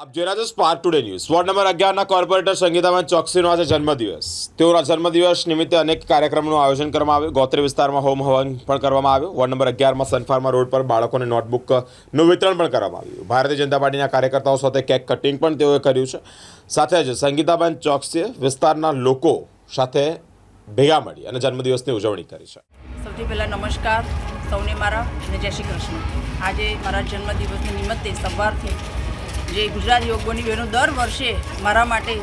આપ જોઈ રહ્યા છો Spark Today news ward number અગિયારના corporator Sangitaben ચોકસીનો આજે જન્મદિવસ. તેઓના જન્મદિવસ નિમિત્તે અનેક કાર્યક્રમનું આયોજન કરવામાં આવ્યું. ગોત્રી વિસ્તારમાં હોમ હવન પણ કરવામાં આવ્યું. વોર્ડ નંબર અગિયારમાં સનફાર્મા રોડ પર બાળકોને નોટબુકનું વિતરણ પણ કરવામાં આવ્યું. ભારતીય જનતા પાર્ટીના કાર્યકર્તાઓ સાથે કેક કટિંગ પણ તેઓએ કર્યું છે. સાથે જ સંગીતાબેન ચોકસીએ વિસ્તારના લોકો સાથે ભેગા મળી અને જન્મદિવસની ઉજવણી કરી છે. સૌથી પહેલાં નમસ્કાર સૌને મારા અને જય શ્રી કૃષ્ણ. આજે મારા જન્મદિવસની નિમિત્તે સવારથી જે ગુજરાત યોગોની બહેનો દર વર્ષે મારા માટે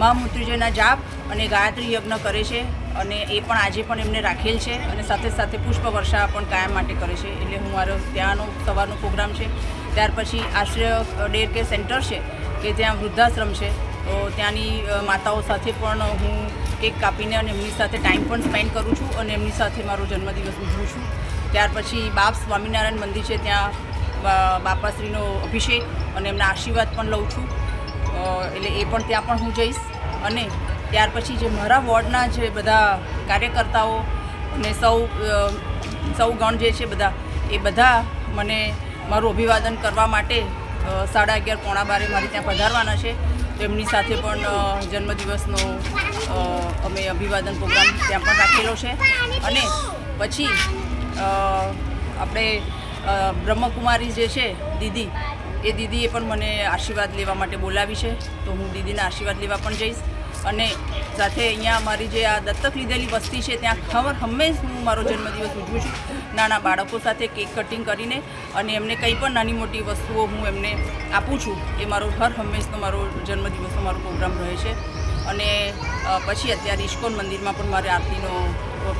મા મૃત્યુજયના જાપ અને ગાયત્રી યજ્ઞ કરે છે અને એ પણ આજે પણ એમને રાખેલ છે અને સાથે સાથે પુષ્પ વર્ષા પણ કાયમ માટે કરે છે. એટલે હું મારો ત્યાંનો સવારનો પ્રોગ્રામ છે. ત્યાર પછી આશ્રય ડેર કેર સેન્ટર છે કે ત્યાં વૃદ્ધાશ્રમ છે. તો ત્યાંની માતાઓ સાથે પણ હું કેક કાપીને અને એમની સાથે ટાઈમ પણ સ્પેન્ડ કરું છું અને એમની સાથે મારો જન્મદિવસ ઉજવું છું. ત્યાર પછી બાપ સ્વામિનારાયણ મંદિર છે ત્યાં બાપાશ્રીનો અભિષેક અને એમના આશીર્વાદ પણ લઉં છું. એટલે એ પણ ત્યાં પણ હું જઈશ. અને ત્યાર પછી જે મારા વોર્ડના જે બધા કાર્યકર્તાઓ અને સૌ સૌ ગણ જે છે બધા, એ બધા મને મારું અભિવાદન કરવા માટે સાડા અગિયાર પોણા બારે મારે ત્યાં પધારવાના છે. એમની સાથે પણ જન્મદિવસનો અમે અભિવાદન પ્રોગ્રામ ત્યાં પણ રાખેલો છે. અને પછી આપણે બ્રહ્મકુમારી જે છે, દીદી, એ દીદીએ પણ મને આશીર્વાદ લેવા માટે બોલાવી છે. તો હું દીદીના આશીર્વાદ લેવા પણ જઈશ. અને સાથે અહીંયા મારી જે આ દત્તક લીધેલી વસ્તી છે, ત્યાં ખબર હંમેશ હું મારો જન્મદિવસ ઉજવું છું. નાના બાળકો સાથે કેક કટિંગ કરીને અને એમને કંઈ પણ નાની મોટી વસ્તુઓ હું એમને આપું છું, એ મારો હર હંમેશનો મારો જન્મદિવસનો મારો પ્રોગ્રામ રહે છે. અને પછી અત્યારે ઇસ્કોન મંદિરમાં પણ મારે આરતીનો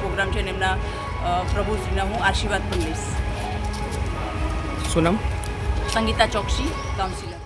પ્રોગ્રામ છે અને એમના પ્રભુશ્રીના હું આશીર્વાદ પણ લઈશ. શું નામ સંગીતા ચોકસી કાઉન્સિલર